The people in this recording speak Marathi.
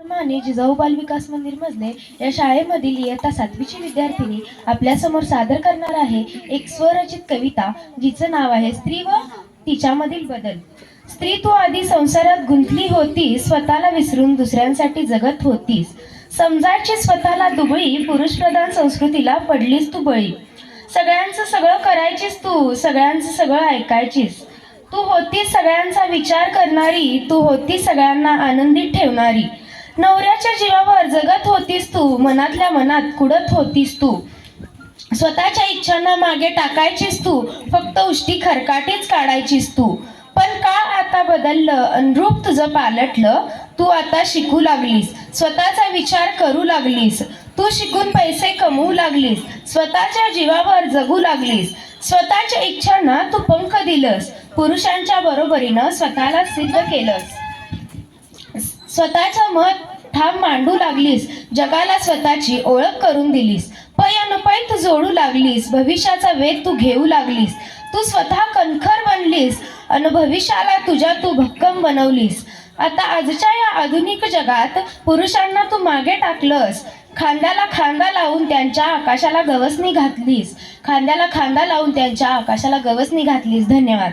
माने जिजाऊ बाल विकास मंदिर मधले या शाळेमधील इयत्ता सातवीची विद्यार्थिनी आपल्यासमोर सादर करणार आहे एक स्वरचित कविता जिचं नाव आहे स्त्री व तिच्यामधील बदल. स्त्री तू आधी संसारात गुंतली होती स्वतःला विसरून दुसऱ्यांसाठी जगत होतीस. समजायची स्वतःला दुबळी पुरुषप्रधान संस्कृतीला पडलीस तू बळी. सगळ्यांचं सगळं करायचीस तू सगळ्यांचं सगळं ऐकायचीस. तू होतीस सगळ्यांचा विचार करणारी तू होतीस सगळ्यांना आनंदित ठेवणारी. नवऱ्याच्या जीवावर जगत होतीस तू मनातल्या मनात कुडत होतीस तू. स्वतःच्या इच्छांना मागे टाकायचीस तू फक्त उष्टी खरकाटीच काढायचीस तू. पण का आता बदललं अनुरूप तुझं पालटलं तू आता शिकू लागलीस स्वतःचा विचार करू लागलीस. तू शिकून पैसे कमवू लागलीस स्वतःच्या जीवावर जगू लागलीस. स्वतःच्या इच्छांना तू पंख दिलंस पुरुषांच्या बरोबरीनं स्वतःला सिद्ध केलंस. स्वतःचं मत ठाम मांडू लागलीस जगाला स्वतःची ओळख करून दिलीस. पै अनपै तू जोडू लागलीस भविष्याचा वेध तू घेऊ लागलीस. तू स्वतः कणखर बनलीस अन भविष्याला तुझ्या तू भक्कम बनवलीस. आता आजच्या या आधुनिक जगात पुरुषांना तू मागे टाकलंस. खांद्याला खांदा लावून त्यांच्या आकाशाला गवसणी घातलीस. खांद्याला खांदा लावून त्यांच्या आकाशाला गवसणी घातलीस. धन्यवाद.